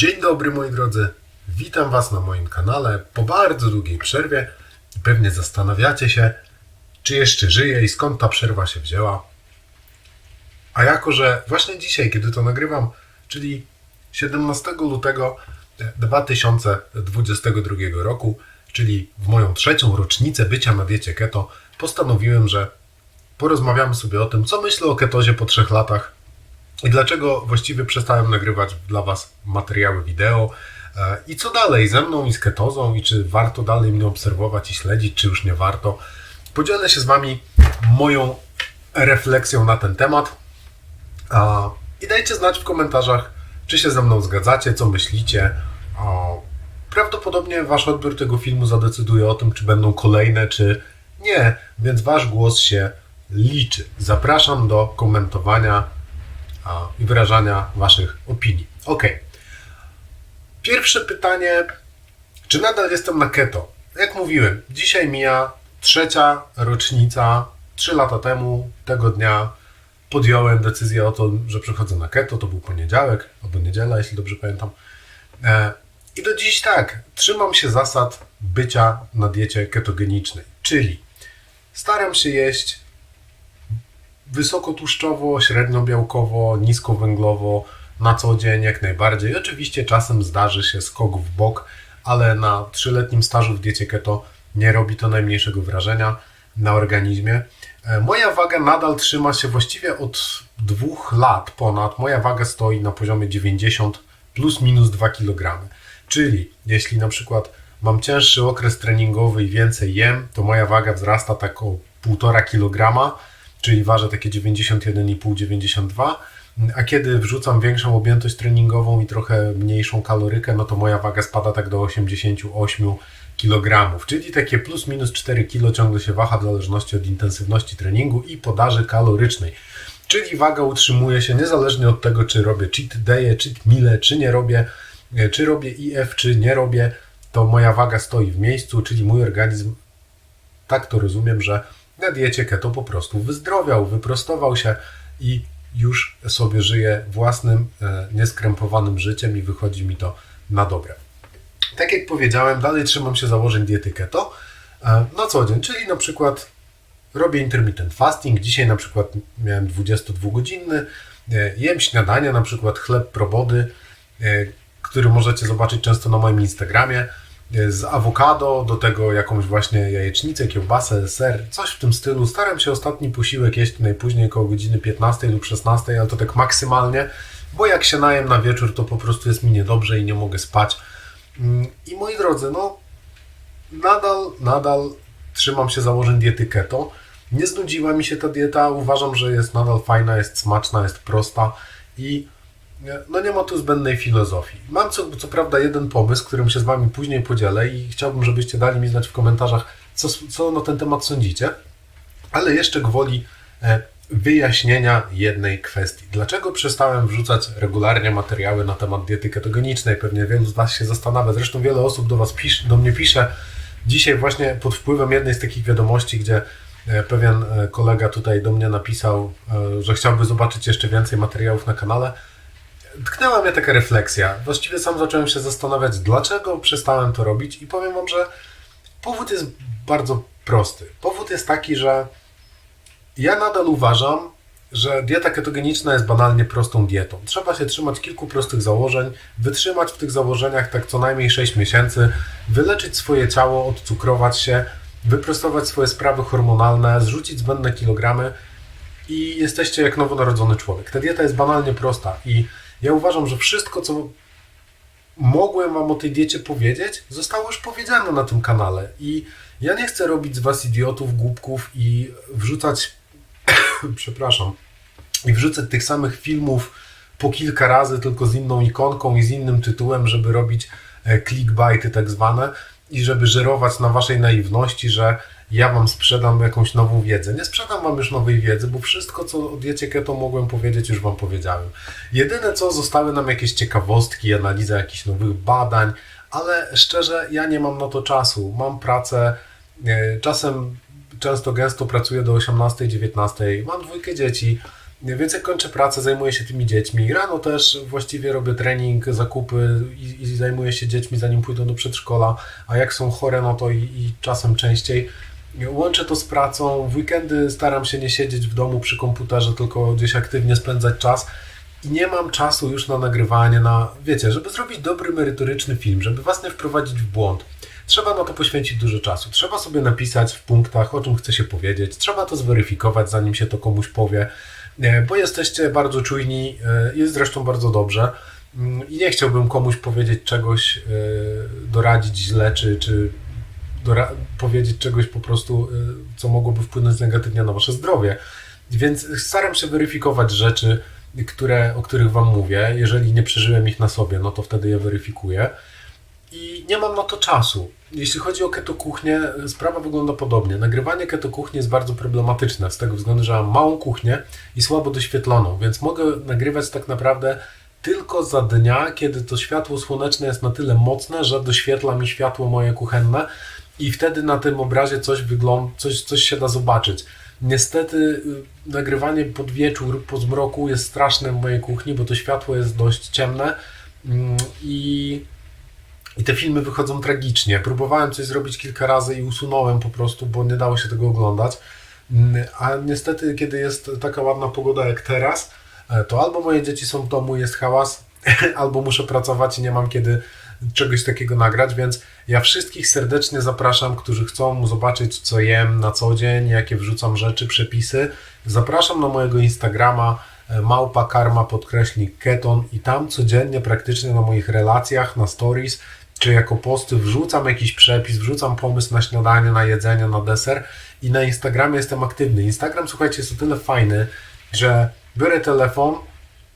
Dzień dobry moi drodzy, witam Was na moim kanale po bardzo długiej przerwie. Pewnie zastanawiacie się, czy jeszcze żyję i skąd ta przerwa się wzięła. A jako, że właśnie dzisiaj, kiedy to nagrywam, czyli 17 lutego 2022 roku, czyli w moją trzecią rocznicę bycia na diecie keto, postanowiłem, że porozmawiamy sobie o tym, co myślę o ketozie po trzech latach i dlaczego właściwie przestałem nagrywać dla Was materiały wideo e, i co dalej ze mną i z ketozą i czy warto dalej mnie obserwować i śledzić, czy już nie warto. Podzielę się z Wami moją refleksją na ten temat i dajcie znać w komentarzach, czy się ze mną zgadzacie, co myślicie. Prawdopodobnie Wasz odbiór tego filmu zadecyduje o tym, czy będą kolejne, czy nie, więc Wasz głos się liczy. Zapraszam do komentowania i wyrażania Waszych opinii. Ok. Pierwsze pytanie. Czy nadal jestem na keto? Jak mówiłem, dzisiaj mija trzecia rocznica. Trzy lata temu, tego dnia, podjąłem decyzję o tym, że przechodzę na keto. To był poniedziałek albo niedziela, jeśli dobrze pamiętam. E, I do dziś tak, trzymam się zasad bycia na diecie ketogenicznej, czyli staram się jeść wysokotłuszczowo, średniobiałkowo, niskowęglowo na co dzień jak najbardziej. Oczywiście czasem zdarzy się skok w bok, ale na trzyletnim stażu w diecie keto nie robi to najmniejszego wrażenia na organizmie. E, Moja waga nadal trzyma się właściwie od dwóch lat ponad. Moja waga stoi na poziomie 90 plus minus 2 kg. Czyli jeśli na przykład mam cięższy okres treningowy i więcej jem, to moja waga wzrasta tak o 1,5 kg, czyli ważę takie 91,5-92. A kiedy wrzucam większą objętość treningową i trochę mniejszą kalorykę, no to moja waga spada tak do 88 kg, czyli takie plus minus 4 kg ciągle się waha w zależności od intensywności treningu i podaży kalorycznej. Czyli waga utrzymuje się niezależnie od tego, czy robię cheat day, cheat meal, czy nie robię, e, czy robię IF, czy nie robię, to moja waga stoi w miejscu, czyli mój organizm, tak to rozumiem, że na diecie keto po prostu wyzdrowiał, wyprostował się i już sobie żyje własnym, e, nieskrępowanym życiem i wychodzi mi to na dobre. Tak jak powiedziałem, dalej trzymam się założeń diety keto e, na co dzień, czyli na przykład robię intermittent fasting. Dzisiaj na przykład miałem 22-godzinny, e, jem śniadanie, na przykład chleb probody, który możecie zobaczyć często na moim Instagramie, z awokado, do tego jakąś właśnie jajecznicę, kiełbasę, ser, coś w tym stylu. Staram się ostatni posiłek jeść najpóźniej około godziny 15 lub 16, ale to tak maksymalnie, bo jak się najem na wieczór, to po prostu jest mi niedobrze i nie mogę spać. Mm, I moi drodzy, no nadal, nadal trzymam się założeń diety keto. Nie znudziła mi się ta dieta, uważam, że jest nadal fajna, jest smaczna, jest prosta i e, no nie ma tu zbędnej filozofii. Mam co, co prawda jeden pomysł, którym się z Wami później podzielę i chciałbym, żebyście dali mi znać w komentarzach, co, co na ten temat sądzicie, ale jeszcze gwoli e, wyjaśnienia jednej kwestii. Dlaczego przestałem wrzucać regularnie materiały na temat diety ketogenicznej? Pewnie wielu z Was się zastanawia, zresztą wiele osób do, was pisz, do mnie pisze, Dzisiaj właśnie pod wpływem jednej z takich wiadomości, gdzie e, pewien e, kolega tutaj do mnie napisał, że chciałby zobaczyć jeszcze więcej materiałów na kanale, tknęła mnie taka refleksja. Właściwie sam zacząłem się zastanawiać, dlaczego przestałem to robić i powiem Wam, że powód jest bardzo prosty. Powód jest taki, że ja nadal uważam, że dieta ketogeniczna jest banalnie prostą dietą. Trzeba się trzymać kilku prostych założeń, wytrzymać w tych założeniach tak co najmniej 6 miesięcy, wyleczyć swoje ciało, odcukrować się, wyprostować swoje sprawy hormonalne, zrzucić zbędne kilogramy i jesteście jak nowonarodzony człowiek. Ta dieta jest banalnie prosta i ja uważam, że wszystko, co mogłem Wam o tej diecie powiedzieć, zostało już powiedziane na tym kanale. I ja nie chcę robić z Was idiotów, głupków i wrzucać przepraszam, i wrzucę tych samych filmów po kilka razy, tylko z inną ikonką i z innym tytułem, żeby robić e, clickbaity tak zwane i żeby żerować na waszej naiwności, że ja wam sprzedam jakąś nową wiedzę. Nie sprzedam wam już nowej wiedzy, bo wszystko, co o diecie keto mogłem powiedzieć, już wam powiedziałem. Jedyne co, zostały nam jakieś ciekawostki, analiza jakichś nowych badań, ale szczerze, ja nie mam na to czasu. Mam pracę, e, czasem często gęsto pracuję do 18-19, mam dwójkę dzieci, Więc jak kończę pracę, zajmuję się tymi dziećmi. Rano też właściwie robię trening, zakupy i, i zajmuję się dziećmi, zanim pójdą do przedszkola. A jak są chore, no to i, i czasem częściej. Łączę to z pracą. W weekendy staram się nie siedzieć w domu przy komputerze, tylko gdzieś aktywnie spędzać czas. I nie mam czasu już na nagrywanie, na, wiecie, żeby zrobić dobry, merytoryczny film, żeby was nie wprowadzić w błąd. Trzeba na to poświęcić dużo czasu. Trzeba sobie napisać w punktach, o czym chce się powiedzieć. Trzeba to zweryfikować, zanim się to komuś powie, bo jesteście bardzo czujni, e, jest zresztą bardzo dobrze. Mm, I nie chciałbym komuś powiedzieć czegoś, e, doradzić źle, czy, czy powiedzieć czegoś po prostu, co mogłoby wpłynąć negatywnie na wasze zdrowie. Więc staram się weryfikować rzeczy, które, o których Wam mówię. Jeżeli nie przeżyłem ich na sobie, no to wtedy je weryfikuję. I nie mam na to czasu. Jeśli chodzi o keto kuchnię, sprawa wygląda podobnie. Nagrywanie keto kuchni jest bardzo problematyczne z tego względu, że mam małą kuchnię i słabo doświetloną, więc mogę nagrywać tak naprawdę tylko za dnia, kiedy to światło słoneczne jest na tyle mocne, że doświetla mi światło moje kuchenne i wtedy na tym obrazie coś wygląda, coś, coś się da zobaczyć. Niestety y, nagrywanie pod wieczór, po zmroku jest straszne w mojej kuchni, bo to światło jest dość ciemne mm, i, i te filmy wychodzą tragicznie. Próbowałem coś zrobić kilka razy i usunąłem po prostu, bo nie dało się tego oglądać. Mm, a niestety, kiedy jest taka ładna pogoda jak teraz, e, to albo moje dzieci są w domu, jest hałas, albo muszę pracować i nie mam kiedy czegoś takiego nagrać, więc ja wszystkich serdecznie zapraszam, którzy chcą zobaczyć, co jem na co dzień, jakie wrzucam rzeczy, przepisy. Zapraszam na mojego Instagrama e, małpa karma podkreśnik keton i tam codziennie praktycznie na moich relacjach, na stories czy jako posty wrzucam jakiś przepis, wrzucam pomysł na śniadanie, na jedzenie, na deser i na Instagramie jestem aktywny. Instagram, słuchajcie, jest o tyle fajny, że biorę telefon,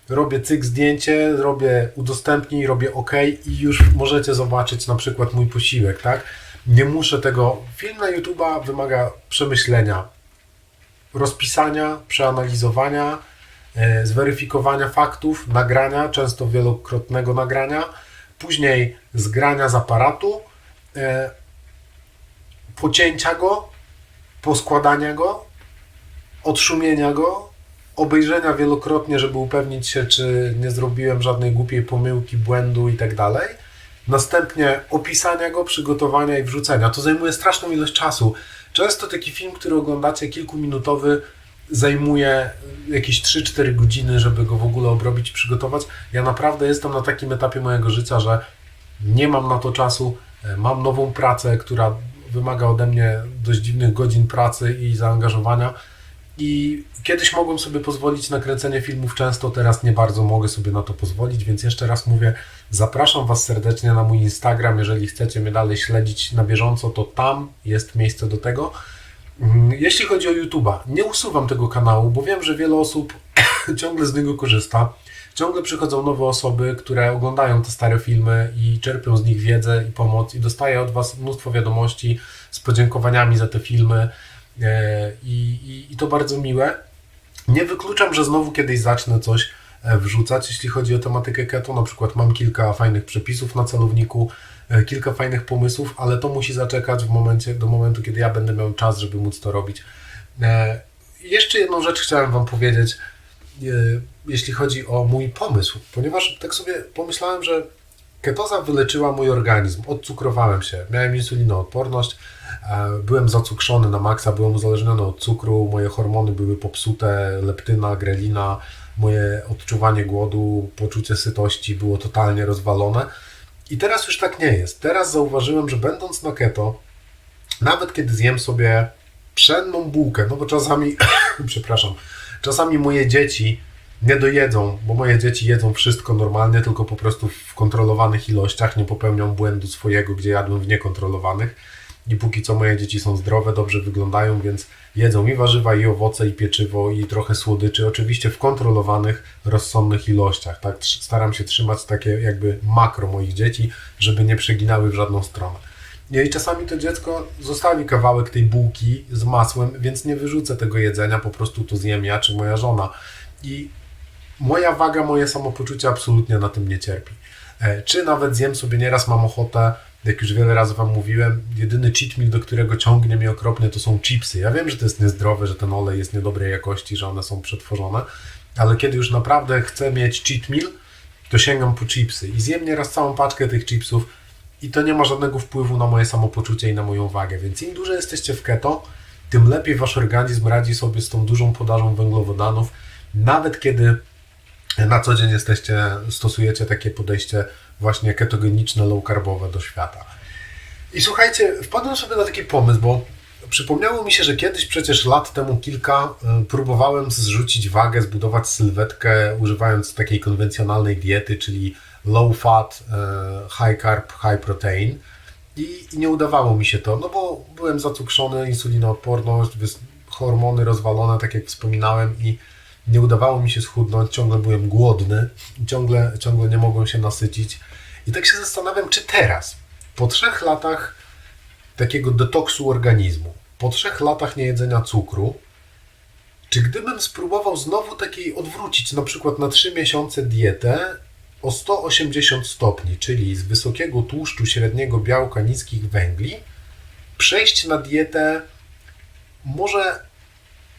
robię cyk zdjęcie, robię udostępnij, robię OK i już możecie zobaczyć na przykład mój posiłek, tak? Nie muszę tego. Film na YouTube'a wymaga przemyślenia, rozpisania, przeanalizowania, e, zweryfikowania faktów, nagrania, często wielokrotnego nagrania, później zgrania z aparatu, e, pocięcia go, poskładania go, odszumienia go, obejrzenia wielokrotnie, żeby upewnić się, czy nie zrobiłem żadnej głupiej pomyłki, błędu i tak dalej. Następnie opisania go, przygotowania i wrzucenia. To zajmuje straszną ilość czasu. Często taki film, który oglądacie, kilkuminutowy, zajmuje jakieś 3-4 godziny, żeby go w ogóle obrobić, przygotować. Ja naprawdę jestem na takim etapie mojego życia, że nie mam na to czasu. Mam nową pracę, która wymaga ode mnie dość dziwnych godzin pracy i zaangażowania i kiedyś mogłem sobie pozwolić na kręcenie filmów często, teraz nie bardzo mogę sobie na to pozwolić, więc jeszcze raz mówię, zapraszam Was serdecznie na mój Instagram, jeżeli chcecie mnie dalej śledzić na bieżąco, to tam jest miejsce do tego. Mm, jeśli chodzi o YouTube'a, nie usuwam tego kanału, bo wiem, że wiele osób ciągle z niego korzysta. Ciągle przychodzą nowe osoby, które oglądają te stare filmy i czerpią z nich wiedzę i pomoc i dostaję od Was mnóstwo wiadomości z podziękowaniami za te filmy. E, I, i, I to bardzo miłe. Nie wykluczam, że znowu kiedyś zacznę coś e, wrzucać, jeśli chodzi o tematykę keto. Na przykład mam kilka fajnych przepisów na celowniku, e, kilka fajnych pomysłów, ale to musi zaczekać w momencie, do momentu, kiedy ja będę miał czas, żeby móc to robić. Jeszcze jedną rzecz chciałem Wam powiedzieć, jeśli chodzi o mój pomysł, ponieważ tak sobie pomyślałem, że ketoza wyleczyła mój organizm, odcukrowałem się, miałem insulinoodporność, Byłem zacukrzony na maksa, byłem uzależniony od cukru, moje hormony były popsute, leptyna, grelina, moje odczuwanie głodu, poczucie sytości było totalnie rozwalone. I teraz już tak nie jest. Teraz zauważyłem, że będąc na keto, nawet kiedy zjem sobie pszenną bułkę, no bo czasami, przepraszam, czasami moje dzieci nie dojedzą, bo moje dzieci jedzą wszystko normalnie, tylko po prostu w kontrolowanych ilościach, nie popełnią błędu swojego, gdzie jadłem w niekontrolowanych i póki co moje dzieci są zdrowe, dobrze wyglądają, więc jedzą i warzywa, i owoce, i pieczywo, i trochę słodyczy, oczywiście w kontrolowanych, rozsądnych ilościach. Tak? Staram się trzymać takie jakby makro moich dzieci, żeby nie przeginały w żadną stronę. I czasami to dziecko zostawi kawałek tej bułki z masłem, więc nie wyrzucę tego jedzenia, po prostu to zjem ja czy moja żona. I moja waga, moje samopoczucie absolutnie na tym nie cierpi. E, czy nawet zjem sobie nieraz, mam ochotę jak już wiele razy Wam mówiłem, jedyny cheat meal, do którego ciągnie mnie okropnie, to są chipsy. Ja wiem, że to jest niezdrowe, że ten olej jest niedobrej jakości, że one są przetworzone, ale kiedy już naprawdę chcę mieć cheat meal, to sięgam po chipsy i zjem nieraz całą paczkę tych chipsów i to nie ma żadnego wpływu na moje samopoczucie i na moją wagę. Więc im dłużej jesteście w keto, tym lepiej wasz organizm radzi sobie z tą dużą podażą węglowodanów, nawet kiedy na co dzień jesteście, stosujecie takie podejście właśnie ketogeniczne, low carbowe do świata. I słuchajcie, wpadłem sobie na taki pomysł, bo przypomniało mi się, że kiedyś przecież lat temu kilka y, próbowałem zrzucić wagę, zbudować sylwetkę używając takiej konwencjonalnej diety, czyli low fat, y, high carb, high protein. I, I, nie udawało mi się to, no bo byłem zacukrzony, insulinoodporność, hormony rozwalone, tak jak wspominałem, i nie udawało mi się schudnąć, ciągle byłem głodny, ciągle, ciągle nie mogłem się nasycić. I tak się zastanawiam, czy teraz, po trzech latach takiego detoksu organizmu, po trzech latach niejedzenia cukru, czy gdybym spróbował znowu takiej odwrócić, na przykład na 3 miesiące dietę o 180 stopni, czyli z wysokiego tłuszczu, średniego białka, niskich węgli, przejść na dietę może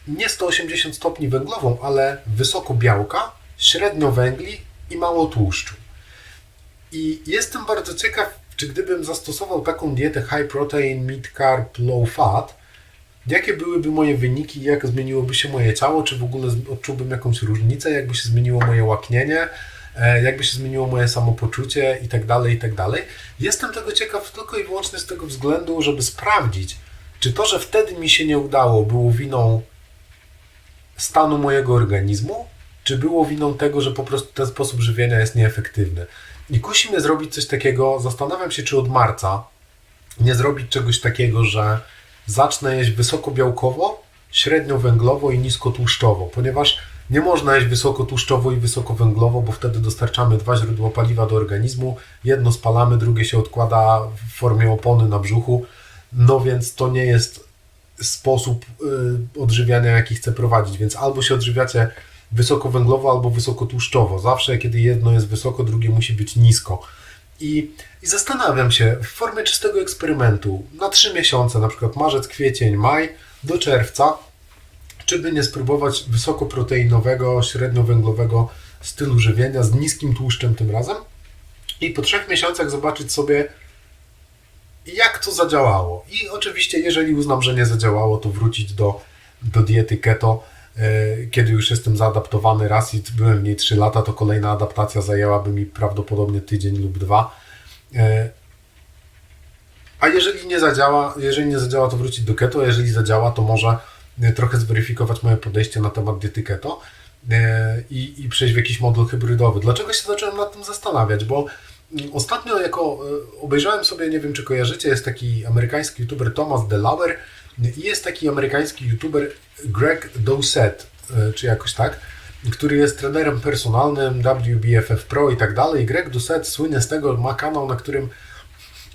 nie 180 stopni węglową, ale wysoko białka, średnio węgli i mało tłuszczu. I jestem bardzo ciekaw, czy gdybym zastosował taką dietę high protein, mid carb, low fat, jakie byłyby moje wyniki, jak zmieniłoby się moje ciało, czy w ogóle odczułbym jakąś różnicę, jakby się zmieniło moje łaknienie, e, jakby się zmieniło moje samopoczucie i tak dalej, i tak. Jestem tego ciekaw tylko i wyłącznie z tego względu, żeby sprawdzić, czy to, że wtedy mi się nie udało, było winą stanu mojego organizmu, czy było winą tego, że po prostu ten sposób żywienia jest nieefektywny. I kusi mnie zrobić coś takiego, zastanawiam się, czy od marca nie zrobić czegoś takiego, że zacznę jeść wysokobiałkowo, średniowęglowo i niskotłuszczowo, ponieważ nie można jeść wysokotłuszczowo i wysokowęglowo, bo wtedy dostarczamy dwa źródła paliwa do organizmu, jedno spalamy, drugie się odkłada w formie opony na brzuchu, no więc to nie jest sposób y, odżywiania, jaki chcę prowadzić, więc albo się odżywiacie wysokowęglowo, albo wysokotłuszczowo. Zawsze, kiedy jedno jest wysoko, drugie musi być nisko. I, I zastanawiam się w formie czystego eksperymentu na trzy miesiące, na przykład marzec, kwiecień, maj do czerwca, czy by nie spróbować wysokoproteinowego, średniowęglowego stylu żywienia z niskim tłuszczem tym razem i po trzech miesiącach zobaczyć sobie, jak to zadziałało. I oczywiście, jeżeli uznam, że nie zadziałało, to wrócić do, do diety keto. E, kiedy już jestem zaadaptowany raz i byłem w niej 3 lata, to kolejna adaptacja zajęłaby mi prawdopodobnie tydzień lub dwa. E, a jeżeli nie zadziała, jeżeli nie zadziała, to wrócić do keto, a jeżeli zadziała, to może e, trochę zweryfikować moje podejście na temat diety keto i, i przejść w jakiś model hybrydowy. Dlaczego się zacząłem nad tym zastanawiać? Bo Ostatnio jako e, obejrzałem sobie, nie wiem czy kojarzycie, jest taki amerykański youtuber Thomas Delaware i jest taki amerykański youtuber Greg Doucette, e, czy jakoś tak, który jest trenerem personalnym WBFF Pro i tak dalej. Greg Doucette słynie z tego, ma kanał, na którym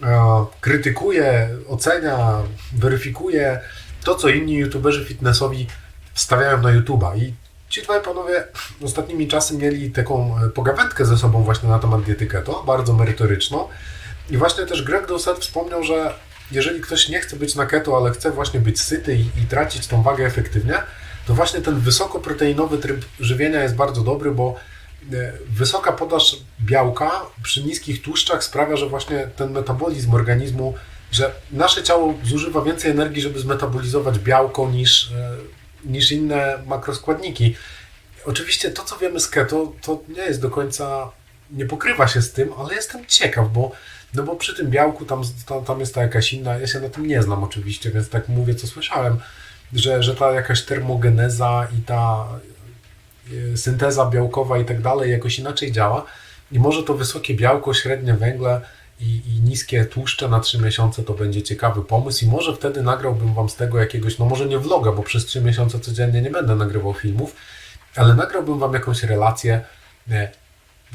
e, krytykuje, ocenia, weryfikuje to, co inni youtuberzy fitnessowi wstawiają na YouTube'a. I Ci dwaj panowie ostatnimi czasy mieli taką e, pogawędkę ze sobą właśnie na temat diety keto, bardzo merytoryczną. I właśnie też Greg Doucet wspomniał, że jeżeli ktoś nie chce być na keto, ale chce właśnie być syty i, i tracić tą wagę efektywnie, to właśnie ten wysokoproteinowy tryb żywienia jest bardzo dobry, bo e, wysoka podaż białka przy niskich tłuszczach sprawia, że właśnie ten metabolizm organizmu, że nasze ciało zużywa więcej energii, żeby zmetabolizować białko niż e, niż inne makroskładniki. Oczywiście to, co wiemy z keto, to nie jest do końca, nie pokrywa się z tym, ale jestem ciekaw, bo, no bo przy tym białku tam, tam, tam jest ta jakaś inna, ja się na tym nie znam oczywiście, więc tak mówię, co słyszałem, że, że ta jakaś termogeneza i ta e, synteza białkowa i tak dalej jakoś inaczej działa i może to wysokie białko, średnie węgle i, i, niskie tłuszcze na 3 miesiące to będzie ciekawy pomysł i może wtedy nagrałbym Wam z tego jakiegoś, no może nie vloga, bo przez 3 miesiące codziennie nie będę nagrywał filmów, ale nagrałbym Wam jakąś relację, e,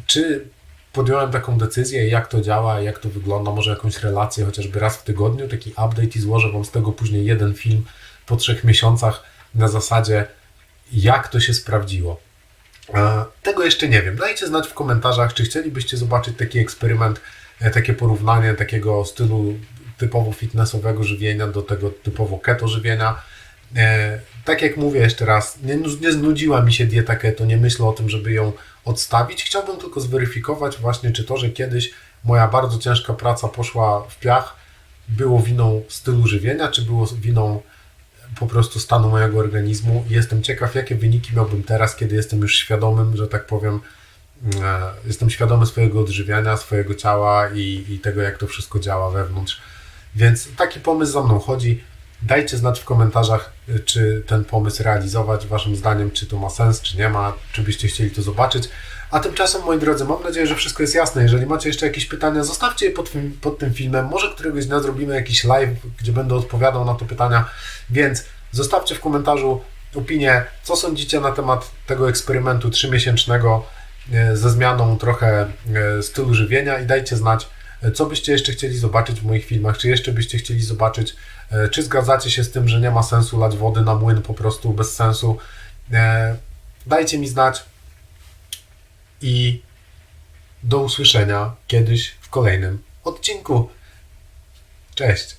czy podjąłem taką decyzję, jak to działa, jak to wygląda, może jakąś relację chociażby raz w tygodniu, taki update i złożę Wam z tego później jeden film po trzech miesiącach na zasadzie, jak to się sprawdziło. Tego jeszcze nie wiem. Dajcie znać w komentarzach, czy chcielibyście zobaczyć taki eksperyment takie porównanie takiego stylu typowo fitnessowego żywienia do tego typowo keto żywienia. E, tak jak mówię jeszcze raz, nie, nie znudziła mi się dieta keto, nie myślę o tym, żeby ją odstawić. Chciałbym tylko zweryfikować właśnie, czy to, że kiedyś moja bardzo ciężka praca poszła w piach, było winą stylu żywienia, czy było winą po prostu stanu mojego organizmu. Jestem ciekaw, jakie wyniki miałbym teraz, kiedy jestem już świadomym, że tak powiem, e, jestem świadomy swojego odżywiania, swojego ciała i, i tego, jak to wszystko działa wewnątrz. Więc taki pomysł za mną chodzi. Dajcie znać w komentarzach, y, czy ten pomysł realizować, waszym zdaniem, czy to ma sens, czy nie ma, czy byście chcieli to zobaczyć. A tymczasem, moi drodzy, mam nadzieję, że wszystko jest jasne. Jeżeli macie jeszcze jakieś pytania, zostawcie je pod, tym- pod tym filmem. Może któregoś dnia zrobimy jakiś live, gdzie będę odpowiadał na to pytania. Więc zostawcie w komentarzu opinię, co sądzicie na temat tego eksperymentu trzymiesięcznego e, ze zmianą trochę e, stylu żywienia i dajcie znać, e, co byście jeszcze chcieli zobaczyć w moich filmach, czy jeszcze byście chcieli zobaczyć, e, czy zgadzacie się z tym, że nie ma sensu lać wody na młyn po prostu bez sensu. E, Dajcie mi znać i do usłyszenia kiedyś w kolejnym odcinku. Cześć!